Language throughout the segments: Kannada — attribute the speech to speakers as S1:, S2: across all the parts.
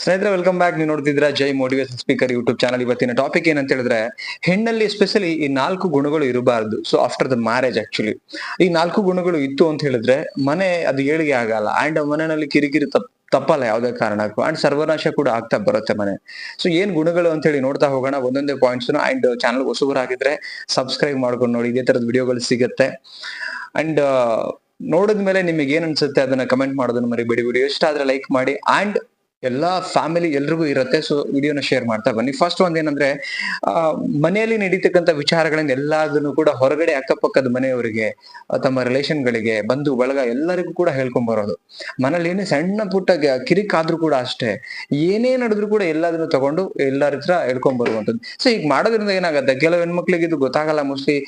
S1: ಸ್ನೇಹಿತರೆ ವೆಲ್ಕಮ್ ಬ್ಯಾಕ್ ನೀವು ನೋಡ್ತಿದ್ರ Jai motivation speaker YouTube channel ಇವತ್ತಿನ ಟಾಪಿಕ್ ಏನಂತ ಹೇಳಿದ್ರೆ, ಹೆಣ್ಣಲ್ಲಿ ಎಸ್ಪೆಷಲಿ ಈ ನಾಲ್ಕು ಗುಣಗಳು ಇರಬಾರ್ದು. So after the marriage actually ಈ ನಾಲ್ಕು ಗುಣಗಳು ಇತ್ತು ಅಂತ ಹೇಳಿದ್ರೆ, ಮನೆ ಅದು ಏಳಿಗೆ ಆಗಲ್ಲ. ಅಂಡ್ ಮನೆಯಲ್ಲಿ ಕಿರಿಕಿರಿ ತಪ್ಪ ತಪ್ಪಲ್ಲ ಯಾವುದೇ ಕಾರಣಕ್ಕೂ. ಅಂಡ್ ಸರ್ವನಾಶ ಕೂಡ ಆಗ್ತಾ ಬರುತ್ತೆ ಮನೆ. ಸೊ ಏನ್ ಗುಣಗಳು ಅಂತ ಹೇಳಿ ನೋಡ್ತಾ ಹೋಗೋಣ. ಒಂದೊಂದೇ ಪಾಯಿಂಟ್ಸ್ ಅಂಡ್ ಚಾನಲ್ ಹೊಸಬರಾಗಿದ್ರೆ ಸಬ್ಸ್ಕ್ರೈಬ್ ಮಾಡ್ಕೊಂಡು ನೋಡಿ. ಇದೇ ತರದ ವಿಡಿಯೋಗಳು ಸಿಗುತ್ತೆ. ಅಂಡ್ ನೋಡಿದ್ಮೇಲೆ ನಿಮಗೆ ಏನ್ ಅನ್ಸುತ್ತೆ, ಅದನ್ನ ಕಮೆಂಟ್ ಮಾಡೋದನ್ನ ಮರಿಬೇಡಿ. ವಿಡಿಯೋ ಇಷ್ಟ ಆದ್ರೆ ಲೈಕ್ ಮಾಡಿ. ಅಂಡ್ ಎಲ್ಲಾ ಫ್ಯಾಮಿಲಿ ಎಲ್ರಿಗೂ ಇರುತ್ತೆ. ಸೊ ವಿಡಿಯೋನ ಶೇರ್ ಮಾಡ್ತಾ ಬನ್ನಿ. ಫಸ್ಟ್ ಒಂದ್ ಏನಂದ್ರೆ, ಆ, ಮನೆಯಲ್ಲಿ ನಡೀತಕ್ಕಂಥ ವಿಚಾರಗಳಿಂದ ಎಲ್ಲದನ್ನು ಕೂಡ ಹೊರಗಡೆ ಅಕ್ಕಪಕ್ಕದ ಮನೆಯವರಿಗೆ ತಮ್ಮ ರಿಲೇಷನ್ಗಳಿಗೆ ಬಂಧು, ಬಳಗ ಎಲ್ಲರಿಗೂ ಕೂಡ ಹೇಳ್ಕೊಂಡ್ ಬರೋದು. ಮನೇಲಿ ಏನೇ ಸಣ್ಣ ಪುಟ್ಟ ಕಿರಿಕಾದ್ರೂ ಕೂಡ ಅಷ್ಟೇ. ಏನೇ ನಡೆದ್ರು ಕೂಡ ಎಲ್ಲದನ್ನು ತಗೊಂಡು ಎಲ್ಲರ ಹತ್ರ ಹೇಳ್ಕೊಂಡ್ ಬರುವಂತದ್ದು ಸೊ ಈಗ ಮಾಡೋದ್ರಿಂದ ಏನಾಗುತ್ತೆ? ಕೆಲವು ಹೆಣ್ಮಕ್ಳಿಗೆ ಇದು ಗೊತ್ತಾಗಲ್ಲ ಮೋಸ್ಟ್ಲಿ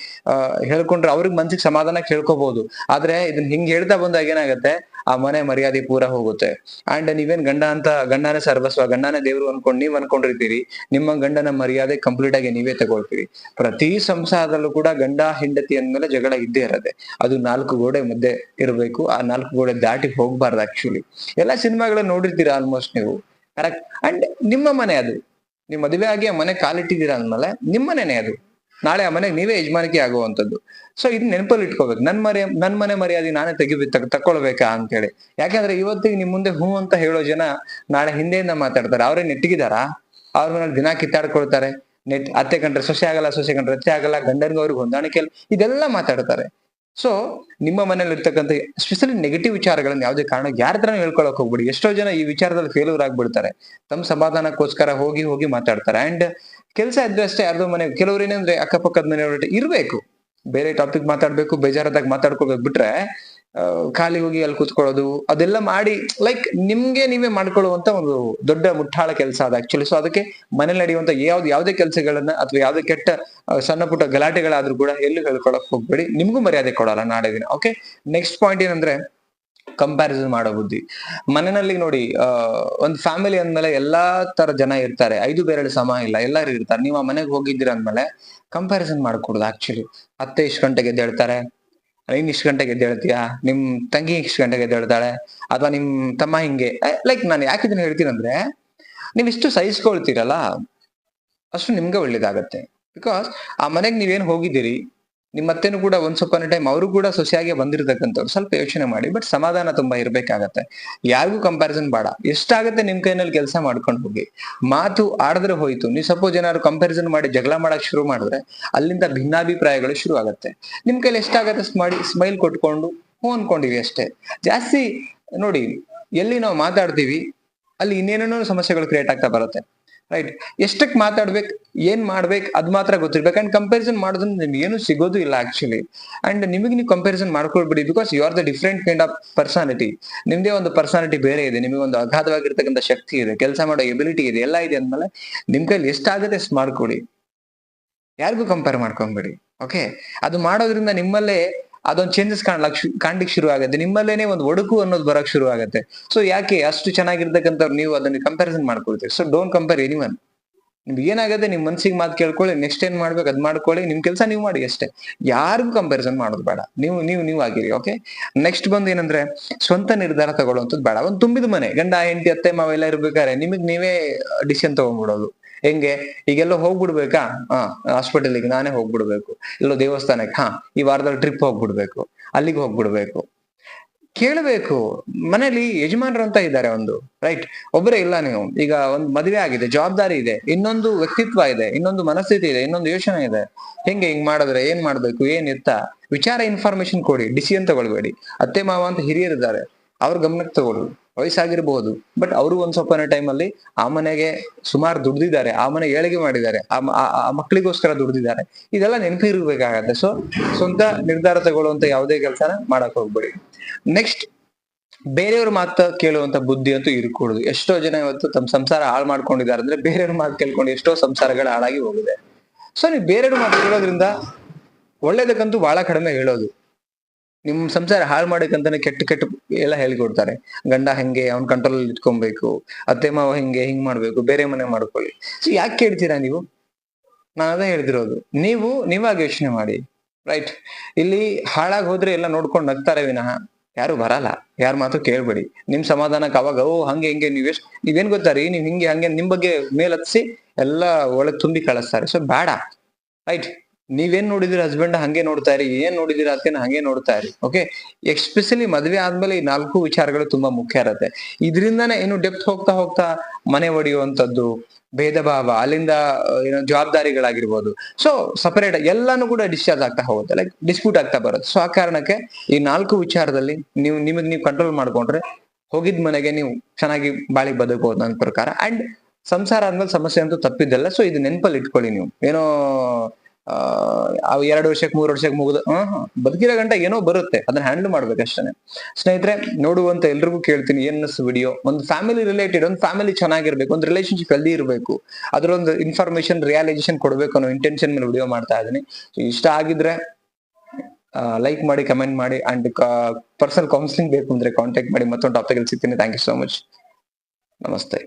S1: ಹೇಳ್ಕೊಂಡ್ರೆ ಅವ್ರಿಗೆ ಮನ್ಸಿಗೆ ಸಮಾಧಾನ ಕೇಳ್ಕೋಬಹುದು ಆದ್ರೆ ಇದನ್ನ ಹಿಂಗ್ ಹೇಳ್ತಾ ಬಂದಾಗ ಏನಾಗುತ್ತೆ? ಆ ಮನೆ ಮರ್ಯಾದೆ ಪೂರ ಹೋಗುತ್ತೆ. ಅಂಡ್ ನೀವೇನ್ ಗಂಡ ಅಂತ, ಗಂಡನೇ ಸರ್ವಸ್ವ, ಗಂಡನೇ ದೇವ್ರು ಅನ್ಕೊಂಡ್ ನೀವ್ ಅನ್ಕೊಂಡಿರ್ತೀರಿ, ನಿಮ್ಮ ಗಂಡನ ಮರ್ಯಾದೆ ಕಂಪ್ಲೀಟ್ ಆಗಿ ನೀವೇ ತಗೊಳ್ತೀರಿ. ಪ್ರತಿ ಸಂಸಾರದಲ್ಲೂ ಕೂಡ ಗಂಡ, ಹೆಂಡತಿ ಅಂದ್ಮೇಲೆ ಜಗಳ ಇದ್ದೇ ಇರತ್ತೆ. ಅದು ನಾಲ್ಕು ಗೋಡೆ ಮಧ್ಯೆ ಇರಬೇಕು, ಆ ನಾಲ್ಕು ಗೋಡೆ ದಾಟಿ ಹೋಗ್ಬಾರ್ದು ಆಕ್ಚುಲಿ ಎಲ್ಲಾ ಸಿನಿಮಾಗಳನ್ನ ನೋಡಿರ್ತೀರಾ ಆಲ್ಮೋಸ್ಟ್ ನೀವು? ಕರೆಕ್ಟ್ ಅಂಡ್ ನಿಮ್ಮ ಮನೆ ಅದು. ನೀವು ಮದುವೆ ಆಗಿ ಆ ಮನೆ ಕಾಲಿಟ್ಟಿದ್ದೀರಾ ಅಂದ್ಮೇಲೆ ನಿಮ್ಮ ಮನೆನೇ ಅದು. ನಾಳೆ ಆ ಮನೆಗೆ ನೀವೇ ಯಜಮಾನಿಕೆ ಆಗುವಂತದ್ದು ಸೊ ಇದು ನೆನಪಲ್ಲಿ ಇಟ್ಕೋಬೇಕು. ನನ್ನ ಮನೆ ನನ್ನ ಮನೆ ಮರ್ಯಾದೆ ನಾನೇ ತೆಗಿ ತಕ್- ತಕ್ಕೊಳ್ಬೇಕಾ ಅಂತೇಳಿ. ಯಾಕಂದ್ರೆ ಇವತ್ತಿಗೆ ನಿಮ್ ಮುಂದೆ ಹ್ಞೂ ಅಂತ ಹೇಳೋ ಜನ ನಾಳೆ ಹಿಂದೆಯಿಂದ ಮಾತಾಡ್ತಾರೆ. ಅವ್ರೇನ್ ನೆಟ್ಟಿಗಿದಾರಾ? ಅವ್ರ ಮನೇಲಿ ದಿನ ಕಿತ್ತಾಡ್ಕೊಳ್ತಾರೆ. ನೆಟ್ ಅತ್ತೆ ಕಂಡ್ರೆ ಸೊಸೆ ಆಗಲ್ಲ, ಸೊಸೆ ಕಂಡ್ರೆ ಅತ್ತೆ ಆಗಲ್ಲ ಗಂಡನಿಗೆ ಅವ್ರಿಗೆ ಹೊಂದಾಣಿಕೆ ಇದೆಲ್ಲ ಮಾತಾಡ್ತಾರೆ. ಸೊ ನಿಮ್ಮ ಮನೇಲಿ ಇರ್ತಕ್ಕಂಥ ಸ್ಪೆಷಲಿ ನೆಗೆಟಿವ್ ವಿಚಾರಗಳನ್ನ ಯಾವುದೇ ಕಾರಣ ಯಾರ ಹತ್ರನೂ ಹೇಳ್ಕೊಳಕ್ ಹೋಗ್ಬಿಡಿ. ಎಷ್ಟೋ ಜನ ಈ ವಿಚಾರದಲ್ಲಿ ಫೇಲ್ಯೂರ್ ಆಗ್ಬಿಡ್ತಾರೆ. ತಮ್ಮ ಸಮಾಧಾನಕ್ಕೋಸ್ಕರ ಹೋಗಿ ಹೋಗಿ ಮಾತಾಡ್ತಾರೆ. ಅಂಡ್ ಕೆಲಸ ಇದ್ರೆ ಅಷ್ಟೇ ಯಾರ್ದೋ ಮನೆ, ಕೆಲವ್ರು ಏನಂದ್ರೆ ಅಕ್ಕಪಕ್ಕದ ಮನೆಯವ್ರ ಇರ್ಬೇಕು. ಬೇರೆ ಟಾಪಿಕ್ ಮಾತಾಡ್ಬೇಕು, ಬೇಜಾರದಾಗ ಮಾತಾಡ್ಕೋಬೇಕು. ಬಿಟ್ರೆ ಖಾಲಿ ಹೋಗಿ ಅಲ್ಲಿ ಕೂತ್ಕೊಳ್ಳೋದು, ಅದೆಲ್ಲ ಮಾಡಿ ಲೈಕ್ ನಿಮ್ಗೆ ನೀವೇ ಮಾಡ್ಕೊಳ್ಳುವಂತ ಒಂದು ದೊಡ್ಡ ಮುಟ್ಟಾಳ ಕೆಲಸ ಅದು ಆಕ್ಚುಲಿ ಸೊ ಅದಕ್ಕೆ ಮನೇಲಿ ನಡೆಯುವಂತ ಯಾವ್ದು, ಯಾವುದೇ ಕೆಲಸಗಳನ್ನ ಅಥವಾ ಯಾವುದೇ ಕೆಟ್ಟ ಸಣ್ಣ ಪುಟ್ಟ ಗಲಾಟೆಗಳಾದ್ರೂ ಕೂಡ ಎಲ್ಲೂ ಹೇಳ್ಕೊಳಕ್ ಹೋಗ್ಬೇಡಿ. ನಿಮ್ಗೂ ಮರ್ಯಾದೆ ಕೊಡಲ್ಲ ನಾಳೆ ದಿನ ಓಕೆ ನೆಕ್ಸ್ಟ್ ಪಾಯಿಂಟ್ ಏನಂದ್ರೆ ಕಂಪ್ಯಾರಿಸನ್ ಮಾಡೋ ಬುದ್ಧಿ. ಮನೆಯಲ್ಲಿ ನೋಡಿ ಒಂದು ಒಂದ್ ಫ್ಯಾಮಿಲಿ ಅಂದ್ಮೇಲೆ ಎಲ್ಲಾ ತರ ಜನ ಇರ್ತಾರೆ. ಐದು ಬೇರೆರಡು ಸಮ ಇಲ್ಲ, ಎಲ್ಲರೂ ಇರ್ತಾರೆ. ನೀವು ಆ ಮನೆಗೆ ಹೋಗಿದ್ದೀರ ಅಂದ್ಮೇಲೆ ಕಂಪ್ಯಾರಿಸನ್ ಮಾಡ್ಕೊಡುದು ಆಕ್ಚುಲಿ ಅತ್ತೆ ಇಷ್ಟು ಗಂಟೆಗೆ ಎದ್ದೇಳ್ತಾರೆ. ನೀನ್ ಇಷ್ಟು ಗಂಟೆಗೆ ಎದ್ದೇಳ್ತೀಯಾ? ನಿಮ್ ತಂಗಿ ಇಷ್ಟು ಗಂಟೆಗೆ ಎದ್ದೇಳ್ತಾಳೆ? ಅಥವಾ ನಿಮ್ ತಮ್ಮ ಹಿಂಗೆ? ಲೈಕ್ ನಾನು ಯಾಕೆ ಇದನ್ನ ಹೇಳ್ತೀನಂದ್ರೆ ನೀವ್ ಇಷ್ಟು ಸಹಿಸ್ಕೊಳ್ತೀರಲ್ಲ ಅಷ್ಟು ನಿಮ್ಗೆ ಒಳ್ಳೇದಾಗತ್ತೆ. ಬಿಕಾಸ್ ಆ ಮನೆಗೆ ನೀವೇನ್ ಹೋಗಿದ್ದೀರಿ ನಿಮ್ಮ ಅತ್ತೆನೂ ಕೂಡ ಒಂದ್ ಸ್ವಲ್ಪ ಟೈಮ್ ಅವರು ಕೂಡ ಸೊಸೆಯಾಗಿ ಬಂದಿರತಕ್ಕಂಥವ್ರು ಸ್ವಲ್ಪ ಯೋಚನೆ ಮಾಡಿ ಬಟ್ ಸಮಾಧಾನ ತುಂಬಾ ಇರಬೇಕಾಗತ್ತೆ. ಯಾರಿಗೂ ಕಂಪ್ಯಾರಿಸನ್ ಬೇಡ. ಎಷ್ಟಾಗತ್ತೆ ನಿಮ್ ಕೈನಲ್ಲಿ ಕೆಲಸ ಮಾಡ್ಕೊಂಡು ಹೋಗಿ? ಮಾತು ಆಡಿದ್ರೆ ಹೋಯ್ತು. ನೀವು ಸಪೋಸ್ ಏನಾದ್ರು ಕಂಪ್ಯಾರಿಸನ್ ಮಾಡಿ ಜಗಳ ಮಾಡಕ್ ಶುರು ಮಾಡಿದ್ರೆ ಅಲ್ಲಿಂದ ಭಿನ್ನಾಭಿಪ್ರಾಯಗಳು ಶುರು ಆಗತ್ತೆ ನಿಮ್ ಕೈಲಿ ಎಷ್ಟಾಗತ್ತೆ ಮಾಡಿ ಸ್ಮೈಲ್ ಕೊಟ್ಕೊಂಡು? ಹೂ ಅನ್ಕೊಂಡಿವಿ ಅಷ್ಟೇ. ಜಾಸ್ತಿ ನೋಡಿ, ಎಲ್ಲಿ ನಾವು ಮಾತಾಡ್ತೀವಿ, ಅಲ್ಲಿ ಇನ್ನೇನೇನೋ ಸಮಸ್ಯೆಗಳು ಕ್ರಿಯೇಟ್ ಆಗ್ತಾ ಬರುತ್ತೆ. ರೈಟ್ ಎಷ್ಟಕ್ಕೆ ಮಾತಾಡ್ಬೇಕು, ಏನ್ ಮಾಡ್ಬೇಕು, ಅದ್ ಮಾತ್ರ ಗೊತ್ತಿರ್ಬೇಕು. ಅಂಡ್ ಕಂಪಾರಿಸನ್ ಮಾಡೋದ್ರಿಂದ ನಿಮ್ಗೆ ಏನು ಸಿಗೋದು ಇಲ್ಲ ಆಕ್ಚುಲಿ ಅಂಡ್ ನಿಮಗೆ ನೀವು comparison ಮಾಡ್ಕೊಳ್ಬಿಡಿ because you are the different kind of personality ನಿಮ್ದೇ ಒಂದು ಪರ್ಸನಾಲಿಟಿ ಬೇರೆ ಇದೆ, ನಿಮಗೆ ಒಂದು ಅಗಾಧವಾಗಿರ್ತಕ್ಕಂಥ ಶಕ್ತಿ ಇದೆ, ಕೆಲಸ ಮಾಡೋ ಎಬಿಲಿಟಿ ಇದೆ, ಎಲ್ಲ ಇದೆ ಅಂದ್ಮೇಲೆ ನಿಮ್ ಕೈಲಿ ಎಷ್ಟಾಗುತ್ತೆ ಅಷ್ಟು ಮಾಡ್ಕೊಡಿ. ಯಾರಿಗೂ ಕಂಪೇರ್ ಮಾಡ್ಕೊಂಬಿಡಿ ಓಕೆ ಅದು ಮಾಡೋದ್ರಿಂದ ನಿಮ್ಮಲ್ಲೇ ಅದೊಂದು ಚೇಂಜಸ್ ಕಾಣ್ಲಕ್ ಕಾಣ್ಲಿಕ್ಕೆ ಶುರು ಆಗುತ್ತೆ ನಿಮ್ಮಲ್ಲೇನೆ ಒಂದು ಒಡುಕು ಅನ್ನೋದು ಬರಕ್ ಶುರು ಆಗುತ್ತೆ ಸೊ ಯಾಕೆ ಅಷ್ಟು ಚೆನ್ನಾಗಿರ್ತಕ್ಕಂಥವ್ರು ನೀವು ಅದನ್ನ ಕಂಪ್ಯಾರಿಸನ್ ಮಾಡ್ಕೊಳ್ತೀವಿ ಸೊ ಡೋಂಟ್ ಕಂಪೇರ್ ಎನಿವನ್ ನಿಮ್ಗೆ ಏನಾಗುತ್ತೆ ನಿಮ್ ಮನ್ಸಿಗೆ ಮಾತು ಕೇಳ್ಕೊಳ್ಳಿ ನೆಕ್ಸ್ಟ್ ಏನ್ ಮಾಡ್ಬೇಕು ಅದ್ ಮಾಡ್ಕೊಳ್ಳಿ, ನಿಮ್ ಕೆಲಸ ನೀವು ಮಾಡಿ ಅಷ್ಟೇ. ಯಾರಿಗೂ ಕಂಪ್ಯಾರಿಸನ್ ಮಾಡೋದು ಬೇಡ. ನೀವು ನೀವು ನೀವು ಆಗಿರಿ ಓಕೆ ನೆಕ್ಸ್ಟ್ ಬಂದು ಏನಂದ್ರೆ, ಸ್ವಂತ ನಿರ್ಧಾರ ತಗೊಳ್ಳುವಂಥದ್ದು ಬೇಡ. ಒಂದು ತುಂಬಿದ ಮನೆ. ಗಂಡ, ಹೆಂಡತಿ, ಅತ್ತೆ ಮಾವೆಲ್ಲ ಇರ್ಬೇಕಾದ್ರೆ ನಿಮಗ್ ನೀವೇ ಡಿಸಿಷನ್ ತಗೊಂಡ್ಬಿಡೋದು. ಹೆಂಗೆ? ಈಗೆಲ್ಲ ಹೋಗ್ಬಿಡ್ಬೇಕಾ? ಹಾ ಹಾಸ್ಪಿಟಲ್ಗೆ ನಾನೇ ಹೋಗ್ಬಿಡ್ಬೇಕು. ಎಲ್ಲೋ ದೇವಸ್ಥಾನಕ್ಕೆ, ಹಾ, ಈ ವಾರದಲ್ಲಿ ಟ್ರಿಪ್ ಹೋಗ್ಬಿಡ್ಬೇಕು. ಅಲ್ಲಿಗೆ ಹೋಗ್ಬಿಡ್ಬೇಕು. ಕೇಳಬೇಕು. ಮನೇಲಿ ಯಜಮಾನರು ಅಂತ ಇದ್ದಾರೆ ಒಂದು ರೈಟ್ ಒಬ್ಬರೇ ಇಲ್ಲ ನೀವು. ಈಗ ಒಂದು ಮದುವೆ ಆಗಿದೆ, ಜವಾಬ್ದಾರಿ ಇದೆ. ಇನ್ನೊಂದು ವ್ಯಕ್ತಿತ್ವ ಇದೆ, ಇನ್ನೊಂದು ಮನಸ್ಥಿತಿ ಇದೆ, ಇನ್ನೊಂದು ಯೋಚನೆ ಇದೆ. ಹೆಂಗೆ ಹಿಂಗ್ ಮಾಡಿದ್ರೆ, ಏನ್ ಮಾಡ್ಬೇಕು, ಏನ್ ಇತ್ತ ವಿಚಾರ ಇನ್ಫಾರ್ಮೇಶನ್ ಕೊಡಿ ಡಿಸಿಷನ್ ತಗೊಳ್ಬೇಡಿ. ಅತ್ತೆ, ಮಾವ ಅಂತ ಹಿರಿಯರಿದ್ದಾರೆ. ಅವ್ರ ಗಮನಕ್ಕೆ ತಗೊಳ್ಳಿ. ವಯಸ್ಸಾಗಿರ್ಬೋದು. ಬಟ್ ಅವರು ಒಂದ್ ಸ್ವಲ್ಪ ಟೈಮ್ ಅಲ್ಲಿ ಆ ಮನೆಗೆ ಸುಮಾರು ದುಡ್ದಿದ್ದಾರೆ. ಆ ಮನೆ ಏಳಿಗೆ ಮಾಡಿದ್ದಾರೆ. ಆ ಮಕ್ಕಳಿಗೋಸ್ಕರ ದುಡ್ದಿದ್ದಾರೆ. ಇದೆಲ್ಲ ನೆನಪಿರ್ಬೇಕಾಗತ್ತೆ. ಸೊ ಸ್ವಂತ ನಿರ್ಧಾರ ತಗೊಳ್ಳುವಂತ ಯಾವುದೇ ಕೆಲಸನ ಮಾಡಕ್ ಹೋಗ್ಬೇಡಿ. ನೆಕ್ಸ್ಟ್ ಬೇರೆಯವ್ರ ಮಾತು ಕೇಳುವಂತ ಬುದ್ಧಿ ಅಂತೂ ಇರ್ಕೊಡುದು. ಎಷ್ಟೋ ಜನ ಇವತ್ತು ತಮ್ಮ ಸಂಸಾರ ಹಾಳು ಮಾಡ್ಕೊಂಡಿದ್ದಾರೆ ಅಂದ್ರೆ ಬೇರೆಯವ್ರ ಮಾತು ಕೇಳ್ಕೊಂಡು ಎಷ್ಟೋ ಸಂಸಾರಗಳು ಹಾಳಾಗಿ ಹೋಗಿದೆ. ಸೊ ನೀವು ಬೇರೆಯವ್ರ ಮಾತು ಕೇಳೋದ್ರಿಂದ ಒಳ್ಳೇದಕ್ಕಂತೂ ಬಹಳ ಕಡಿಮೆ ಹೇಳೋದು. ನಿಮ್ ಸಂಸಾರ ಹಾಳು ಮಾಡಕ್ಕಂತಾನೆ ಕೆಟ್ಟ ಕೆಟ್ಟ ಎಲ್ಲ ಹೇಳ್ಕೊಡ್ತಾರೆ. ಗಂಡ ಹೆಂಗೆ, ಅವ್ನ ಕಂಟ್ರೋಲ್ ಇಟ್ಕೊಬೇಕು, ಅತ್ತೆ ಮಾವ ಹಿಂಗೆ, ಹಿಂಗ್ ಮಾಡ್ಬೇಕು, ಬೇರೆ ಮನೆ ಮಾಡ್ಕೊಳ್ಳಿ. ಸೊ ಯಾಕೆ ಕೇಳ್ತೀರಾ ನೀವು? ನಾನು ಅದೇ ಹೇಳ್ತಿರೋದು. ನೀವು, ನೀವಾಗಿ ಯೋಚನೆ ಮಾಡಿ. ರೈಟ್. ಇಲ್ಲಿ ಹಾಳಾಗಿ ಹೋದ್ರೆ ಎಲ್ಲ ನೋಡ್ಕೊಂಡು ನಗ್ತಾರೆ ವಿನಃ. ಯಾರು ಬರಲ್ಲ. ಯಾರ ಮಾತು ಕೇಳ್ಬೇಡಿ. ನಿಮ್ ಸಮಾಧಾನಕ್ಕೆ ಅವಾಗ, ಓ, ಹಂಗೆ, ಹಿಂಗೆ, ನೀವ್ ಎಷ್ಟು, ನೀವೇನ್ ಗೊತ್ತಾರಿ? ನೀವ್ ಹಿಂಗೆ, ಹಂಗೆ, ನಿಮ್ ಬಗ್ಗೆ ಮೇಲ್ ಹತ್ಸಿ ಎಲ್ಲಾ ಒಳಗ್ ತುಂಬಿ ಕಳಿಸ್ತಾರೆ. ಸೊ ಬೇಡ. ರೈಟ್. ನೀವೇನ್ ನೋಡಿದಿರ ಹಸ್ಬೆಂಡ್ ಹಂಗೆ ನೋಡ್ತಾ ಇರಿ, ಏನ್ ನೋಡಿದಿರ ಅದಕ್ಕೆ ಹಂಗೆ ನೋಡ್ತಾ ಇರಿ ಓಕೆ ಎಕ್ಸ್ಪೆಷಲಿ ಮದ್ವೆ ಆದ್ಮೇಲೆ ಈ ನಾಲ್ಕು ವಿಚಾರಗಳು ತುಂಬಾ ಮುಖ್ಯ ಇರತ್ತೆ. ಇದರಿಂದಾನೇ ಏನು ಡೆಪ್ತ್ ಹೋಗ್ತಾ ಹೋಗ್ತಾ ಮನೆ ಒಡೆಯುವಂತದ್ದು ಭೇದ ಭಾವ, ಅಲ್ಲಿಂದ ಏನೋ ಜವಾಬ್ದಾರಿಗಳಾಗಿರ್ಬೋದು. ಸೊ ಸಪರೇಟ್ ಎಲ್ಲಾನು ಕೂಡ ಡಿಸ್ಚಾರ್ಜ್ ಆಗ್ತಾ ಹೋಗುತ್ತೆ ಲೈಕ್ ಡಿಸ್ಪ್ಯೂಟ್ ಆಗ್ತಾ ಬರುತ್ತೆ. ಸೊ ಆ ಕಾರಣಕ್ಕೆ ಈ ನಾಲ್ಕು ವಿಚಾರದಲ್ಲಿ ನೀವು, ನಿಮಗೆ ನೀವು ಕಂಟ್ರೋಲ್ ಮಾಡ್ಕೊಂಡ್ರೆ ಹೋಗಿದ್ ಮನೆಗೆ ನೀವು ಚೆನ್ನಾಗಿ ಬಾಳಿ ಬದುಕಬಹುದು ನನ್ನ ಪ್ರಕಾರ. ಅಂಡ್ ಸಂಸಾರ ಆದ್ಮೇಲೆ ಸಮಸ್ಯೆ ಅಂತೂ ತಪ್ಪಿದ್ದಲ್ಲ ಸೊ ಇದು ನೆನಪಲ್ಲಿ ಇಟ್ಕೊಳ್ಳಿ ನೀವು. ಏನೋ ಅವ್ ಎರಡು ವರ್ಷಕ್ಕೆ, ಮೂರು ವರ್ಷಕ್ಕೆ ಮುಗಿದ ಬದುಕಿರೋ ಗಂಟ ಏನೋ ಬರುತ್ತೆ, ಅದನ್ನ ಹ್ಯಾಂಡಲ್ ಮಾಡ್ಬೇಕಷ್ಟೇ ಸ್ನೇಹಿತರೆ, ನೋಡುವಂತ ಎಲ್ರಿಗೂ ಕೇಳ್ತೀನಿ, ಏನ್ ವಿಡಿಯೋ ಒಂದು ಫ್ಯಾಮಿಲಿ ರಿಲೇಟೆಡ್ ಒಂದು ಫ್ಯಾಮಿಲಿ ಚೆನ್ನಾಗಿರ್ಬೇಕು, ಒಂದು ರಿಲೇಶನ್ಶಿಪ್ ಹೆಲ್ದಿ ಇರಬೇಕು. ಅದರೊಂದು ಇನ್ಫಾರ್ಮೇಶನ್ ರಿಯಲೈಸೇಷನ್ ಕೊಡ್ಬೇಕು ಅನ್ನೋ ಇಂಟೆನ್ಷನ್ ಮೇಲೆ ವಿಡಿಯೋ ಮಾಡ್ತಾ ಇದ್ದೀನಿ. ಇಷ್ಟ ಆಗಿದ್ರೆ ಲೈಕ್ ಮಾಡಿ ಕಮೆಂಟ್ ಮಾಡಿ ಅಂಡ್ ಪರ್ಸನಲ್ ಕೌನ್ಸಿಲಿಂಗ್ ಬೇಕು ಅಂದ್ರೆ ಕಾಂಟ್ಯಾಕ್ಟ್ ಮಾಡಿ, ಮತ್ತೊಂದು ಟಾಪಿಕ್ ಸಿಗ್ತೀನಿ. ಥ್ಯಾಂಕ್ ಯು ಸೋ ಮಚ್ ನಮಸ್ತೆ.